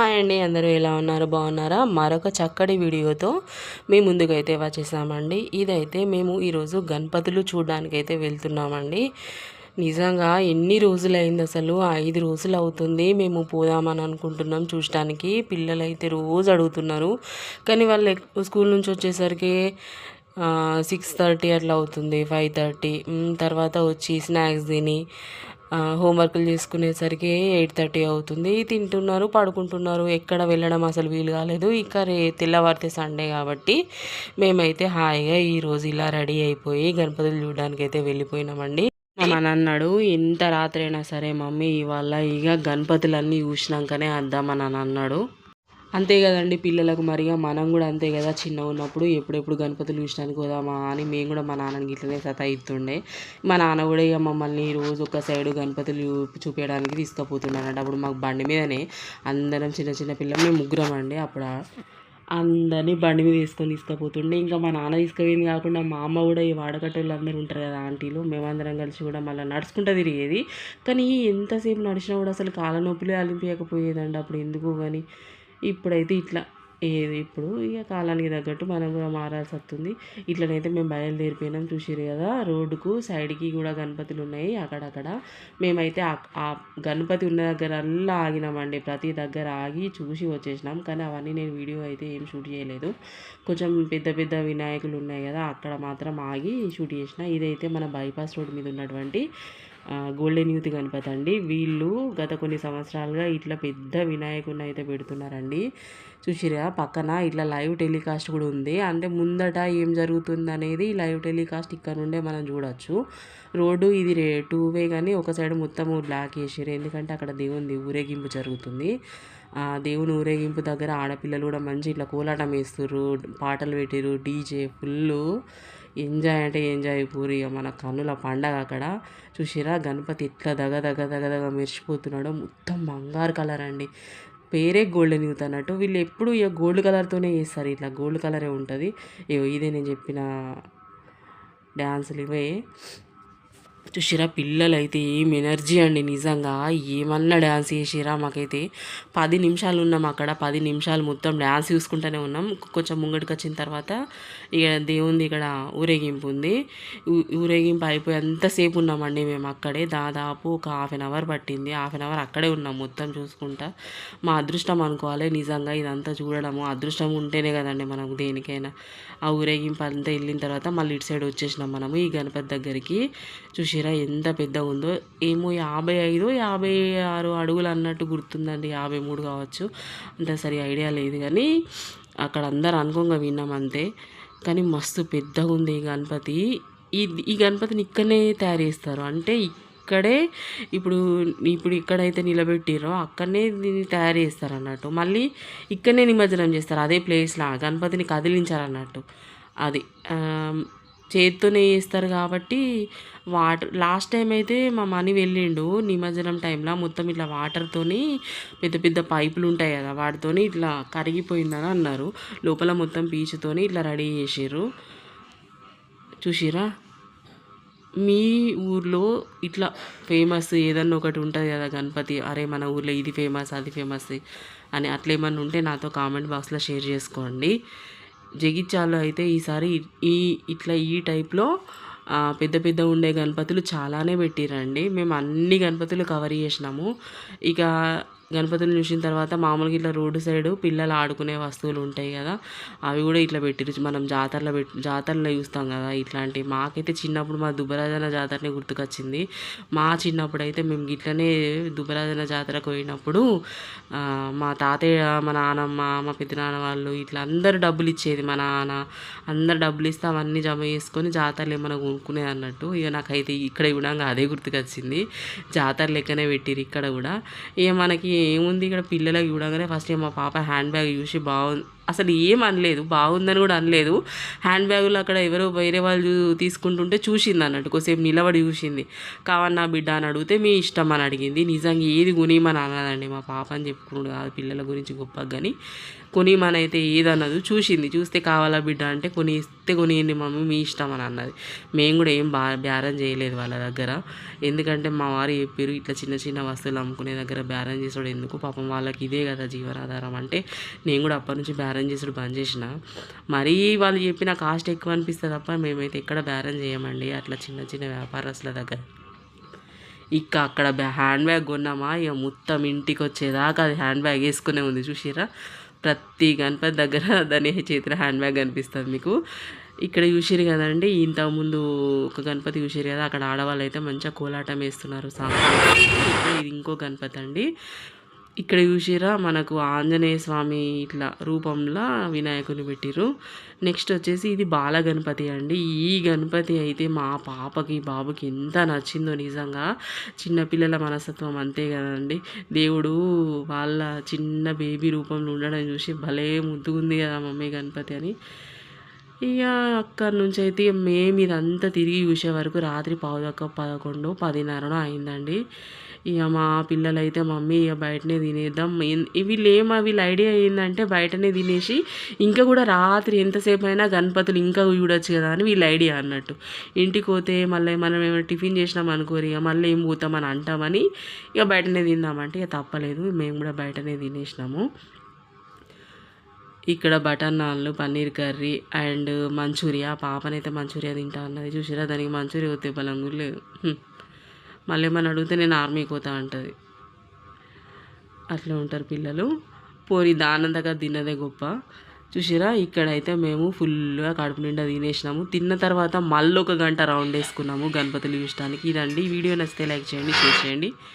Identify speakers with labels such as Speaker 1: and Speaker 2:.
Speaker 1: Hi అండి అందరూ ఎలా ఉన్నారు? బాగున్నారా? మరొక చక్కటి వీడియోతో మీ ముందుకైతే వచ్చేసామండి. ఇదైతే మేము ఈరోజు గణపతులు చూడడానికి అయితే వెళ్తున్నామండి. నిజంగా ఎన్ని రోజులైంది అసలు? ఐదు రోజులు అవుతుంది మేము పోదామని అనుకుంటున్నాం చూడటానికి పిల్లలు అయితే రోజు అడుగుతున్నారు. కానీ వాళ్ళు స్కూల్ నుంచి వచ్చేసరికి సిక్స్ థర్టీ అట్లా అవుతుంది ఫైవ్ థర్టీ. తర్వాత వచ్చి స్నాక్స్ తిని హోంవర్క్లు చేసుకునేసరికి ఎయిట్ థర్టీ అవుతుంది. తింటున్నారు పడుకుంటున్నారు. ఎక్కడ వెళ్ళడం అసలు వీలు కాలేదు. ఇక రే తెల్లవారితే సండే కాబట్టి మేమైతే హాయిగా ఈరోజు ఇలా రెడీ అయిపోయి గణపతులు చూడడానికి అయితే వెళ్ళిపోయినామండి. మా అన్నాడు ఎంత రాత్రి అయినా సరే మమ్మీ ఇవాళ ఇక గణపతులన్నీ చూసినాకనే వద్దామని అన్నాడు. అంతే కదండి పిల్లలకు మరిగా మనం కూడా అంతే కదా చిన్న ఉన్నప్పుడు ఎప్పుడెప్పుడు గణపతులు చూసినానికి పోదామా అని మేము కూడా మా నాన్నకి ఇట్లనే సతాయిస్తుండే. మా నాన్న కూడా ఇక మమ్మల్ని రోజు ఒక సైడు గణపతులు చూపించడానికి తీసుకుపోతున్నాడు అప్పుడు మాకు బండి మీదనే అందరం చిన్న చిన్న పిల్లలు మేము ముగ్గురం అండి అప్పుడు. అందరినీ బండి మీద వేసుకొని తీసుకుపోతుండే. ఇంకా మా నాన్న తీసుకుపోయింది కాకుండా మా అమ్మ కూడా ఈ వాడకట్టలు అందరూ ఉంటారు కదా ఆంటీలు మేమందరం కలిసి కూడా మళ్ళీ నడుచుకుంటూ తిరిగేది. కానీ ఎంతసేపు నడిచినా కూడా అసలు కాళ్ళ నొప్పులే అలింపియకపోయేదండి అప్పుడు ఎందుకు కానీ. ఇప్పుడైతే ఇట్లా ఏది ఇప్పుడు ఇక కాలానికి తగ్గట్టు మనం కూడా మారాల్సి వస్తుంది. ఇట్లనైతే మేము బయలుదేరిపోయినాం. చూసిరు కదా రోడ్డుకు సైడ్కి కూడా గణపతులు ఉన్నాయి అక్కడక్కడ. మేమైతే ఆ గణపతి ఉన్న దగ్గర అల్లా ఆగినామండి. ప్రతి దగ్గర ఆగి చూసి వచ్చేసినాం. కానీ అవన్నీ నేను వీడియో అయితే ఏం షూట్ చేయలేదు. కొంచెం పెద్ద పెద్ద వినాయకులు ఉన్నాయి కదా అక్కడ మాత్రం ఆగి షూట్ చేసిన. ఇదైతే మన బైపాస్ రోడ్ మీద ఉన్నటువంటి గోల్డెన్ యూత్ గణపతి అండి. వీళ్ళు గత కొన్ని సంవత్సరాలుగా ఇట్లా పెద్ద వినాయకుడిని అయితే పెడుతున్నారండి. చూసిరా పక్కన ఇట్లా లైవ్ టెలికాస్ట్ కూడా ఉంది. అంటే ముందట ఏం జరుగుతుంది అనేది లైవ్ టెలికాస్ట్ ఇక్కడ నుండే మనం చూడొచ్చు. రోడ్డు ఇది రే టూ వే కానీ ఒక సైడ్ మొత్తం బ్లాక్ వేసారు ఎందుకంటే అక్కడ దేవుని ఊరేగింపు జరుగుతుంది. ఆ దేవుని ఊరేగింపు దగ్గర ఆడపిల్లలు కూడా మంచి ఇట్లా కోలాటం వేస్తుర్రు. పాటలు పెట్టిరు డీజే ఫుల్ ఎంజాయ్ అంటే ఎంజాయ్. పూరి మన కన్నుల పండగ అక్కడ. చూసిరా? గణపతి ఇట్లా దగ దగ దగ దగ మెరిసిపోతున్నాడు. మొత్తం బంగారు కలర్ అండి. పేరే గోల్డెన్ యూత్ అన్నట్టు. వీళ్ళు ఎప్పుడు ఇక గోల్డ్ కలర్తోనే చేస్తారు. ఇట్లా గోల్డ్ కలరే ఉంటుంది. ఇదే నేను చెప్పిన డ్యాన్సులు ఇవే. చూసిరా పిల్లలైతే ఏం ఎనర్జీ అండి నిజంగా. ఏమన్నా డ్యాన్స్ చేసిరా మాకైతే పది నిమిషాలు ఉన్నాం అక్కడ. పది నిమిషాలు మొత్తం డ్యాన్స్ చూసుకుంటూనే ఉన్నాం. కొంచెం ముంగడికి వచ్చిన తర్వాత ఇక దేవుంది ఇక్కడ ఊరేగింపు ఉంది. ఊరేగింపు అయిపోయి ఎంతసేపు ఉన్నామండి మేము అక్కడే. దాదాపు ఒక హాఫ్ అన్ అవర్ పట్టింది. హాఫ్ అన్ అవర్ అక్కడే ఉన్నాం మొత్తం చూసుకుంటా. మా అదృష్టం అనుకోవాలి నిజంగా ఇదంతా చూడడము. అదృష్టం ఉంటేనే కదండి మనకు దేనికైనా. ఆ ఊరేగింపు అంతా వెళ్ళిన తర్వాత మళ్ళీ ఇటు సైడ్ వచ్చేసినాం మనము ఈ గణపతి దగ్గరికి. చూసి చూసిరా ఎంత పెద్దగా ఉందో ఏమో యాభై ఐదు యాభై ఆరు అడుగులు అన్నట్టు గుర్తుందండి. యాభై మూడు కావచ్చు. అంటే సరి ఐడియా లేదు కానీ అక్కడ అందరు అనుకోగా విన్నాం అంతే. కానీ మస్తు పెద్దగా ఉంది ఈ గణపతి. ఈ ఈ గణపతిని ఇక్కడనే తయారు చేస్తారు. అంటే ఇక్కడే ఇప్పుడు ఇప్పుడు ఇక్కడైతే నిలబెట్టిరో అక్కడనే దీన్ని తయారు చేస్తారు అన్నట్టు. మళ్ళీ ఇక్కడనే నిమజ్జనం చేస్తారు. అదే ప్లేస్లో గణపతిని కదిలించారన్నట్టు అది చేత్తోనే చేస్తారు కాబట్టి వాటర్ లాస్ట్ టైం అయితే మా మనీ వెళ్ళిండు నిమజ్జనం టైంలో మొత్తం ఇట్లా వాటర్తోని పెద్ద పెద్ద పైపులు ఉంటాయి కదా వాటితోని ఇట్లా కరిగిపోయిందని అన్నారు. లోపల మొత్తం పీచుతోని ఇట్లా రెడీ చేసారు చూసిరా మీ ఊర్లో ఇట్లా ఫేమస్ ఏదన్నా ఒకటి ఉంటుంది కదా గణపతి అరే మన ఊర్లో ఇది ఫేమస్ అది ఫేమస్ అని అట్లా ఏమన్నా ఉంటే నాతో కామెంట్ బాక్స్లో షేర్ చేసుకోండి. జగిత్యాలలో అయితే ఈసారి ఈ ఇట్లా ఈ టైప్లో పెద్ద పెద్ద ఉండే గణపతులు చాలానే పెట్టిరండి. మేము అన్ని గణపతులు కవర్ చేసినాము. ఇక గణపతిని చూసిన తర్వాత మామూలుగా ఇట్లా రోడ్డు సైడు పిల్లలు ఆడుకునే వస్తువులు ఉంటాయి కదా అవి కూడా ఇట్లా పెట్టిరు మనం జాతరలో పెట్టి జాతరలో చూస్తాం కదా ఇట్లాంటివి. మాకైతే చిన్నప్పుడు మా దుబ్బరాజన జాతరనే గుర్తుకొచ్చింది. మా చిన్నప్పుడు అయితే మేము ఇట్లనే దుబ్బరాజన జాతరకు పోయినప్పుడు మా తాతయ్య మా నాన్నమ్మ మా పెద్దనాన్న వాళ్ళు ఇట్లా అందరు డబ్బులు ఇచ్చేది. మా నాన్న అందరు డబ్బులు ఇస్తే అవన్నీ జమ చేసుకొని జాతరలు ఏమైనా కొనుక్కునేది అన్నట్టు. ఇక నాకైతే ఇక్కడ ఇవ్వడానికి అదే గుర్తుకొచ్చింది. జాతర లెక్కనే పెట్టిరు ఇక్కడ కూడా. ఇక మనకి ఏముంది ఇక్కడ పిల్లలకి చూడగానే ఫస్ట్ మా పాప హ్యాండ్ బ్యాగ్ చూసి బాగుంది. అసలు ఏం అనలేదు బాగుందని కూడా అనలేదు. హ్యాండ్ బ్యాగులు అక్కడ ఎవరో వేరే వాళ్ళు తీసుకుంటుంటే చూసింది అన్నట్టు కొద్దిసేపు నిలబడి చూసింది. కావన్నా బిడ్డ అని అడిగితే మీ ఇష్టం అని అడిగింది. నిజంగా ఏది కొనిమని అన్నదండి మా పాప అని చెప్పుకున్నాడు కాదు పిల్లల గురించి గొప్పగా కానీ కొనిమని అయితే ఏదన్నది చూసింది చూస్తే కావాలా బిడ్డ అంటే కొని ఇస్తే కొనియండి మమ్మీ మీ ఇష్టం అని అన్నది. మేము కూడా ఏం బా బేరం చేయలేదు వాళ్ళ దగ్గర. ఎందుకంటే మా వారు చెప్పారు ఇట్లా చిన్న చిన్న వస్తువులు అమ్ముకునే దగ్గర బేరం చేసాడు ఎందుకు? పాపం వాళ్ళకి ఇదే కదా జీవనాధారం అంటే నేను కూడా అప్పటి నుంచి బేరం చేసుడు బంద్ చేసిన మరీ వాళ్ళు చెప్పిన కాస్ట్ ఎక్కువ అనిపిస్తుంది తప్ప మేమైతే ఎక్కడ బేరం చేయమండి. అట్లా చిన్న చిన్న వ్యాపారస్తుల దగ్గర. ఇక అక్కడ బ్యా హ్యాండ్ బ్యాగ్ కొన్నామా? ఇక మొత్తం ఇంటికి వచ్చేదాకా అది హ్యాండ్ బ్యాగ్ వేసుకునే ఉంది. చూసిరా ప్రతి గణపతి దగ్గర దాని చేతిలో హ్యాండ్ బ్యాగ్ కనిపిస్తుంది మీకు. ఇక్కడ చూసిరు కదండి ఇంతకుముందు ఒక గణపతి చూసిరు కదా అక్కడ ఆడవాళ్ళు అయితే మంచిగా కోలాటం వేస్తున్నారు సాంగ్. ఇది ఇంకో గణపతి అండి. ఇక్కడ చూసిరా మనకు ఆంజనేయ స్వామి ఇట్లా రూపంలో వినాయకుని పెట్టిరు నెక్స్ట్ వచ్చేసి ఇది బాల గణపతి అండి. ఈ గణపతి అయితే మా పాపకి బాబుకి ఎంత నచ్చిందో నిజంగా. చిన్నపిల్లల మనస్తత్వం అంతే కదండి. దేవుడు వాళ్ళ చిన్న బేబీ రూపంలో ఉండడం చూసి భలే ముద్దుగుంది కదా మమ్మీ గణపతి అని. ఇక అక్కడి నుంచి అయితే మేము ఇదంతా తిరిగి చూసే వరకు రాత్రి పావుదక్క పదకొండు పదిన్నరనో అయిందండి. ఇక మా పిల్లలైతే మమ్మీ ఇక బయటనే తినేద్దాం. వీళ్ళు ఏమో వీళ్ళ ఐడియా ఏంటంటే బయటనే తినేసి ఇంకా కూడా రాత్రి ఎంతసేపు అయినా గణపతులు ఇంకా చూడొచ్చు కదా అని వీళ్ళ ఐడియా అన్నట్టు. ఇంటికి పోతే మళ్ళీ మనం ఏమైనా టిఫిన్ చేసినాం అనుకోరు ఇక మళ్ళీ ఏం పోతామని అంటామని ఇక బయటనే తిందామంటే ఇక తప్పలేదు. మేము కూడా బయటనే తినేసినాము. ఇక్కడ బటర్ నాన్లు పన్నీర్ కర్రీ అండ్ మంచూరియా. పాపనైతే మంచూరియా తింటా అన్నది. చూసిరా? దానికి మంచూరియా వస్తే బలం కూడా లేదు. మళ్ళీ ఏమన్నా అడిగితే నేను ఆర్మీకి పోతా అంటుంది. అట్లా ఉంటారు పిల్లలు. పోరి దానంతగా తిన్నదే గొప్ప. చూసిరా ఇక్కడైతే మేము ఫుల్గా కడుపు నిండా తినేసినాము. తిన్న తర్వాత మళ్ళీ ఒక గంట రౌండ్ వేసుకున్నాము గణపతులు చూసడానికి ఇదండి. వీడియో నచ్చితే లైక్ చేయండి షేర్ చేయండి.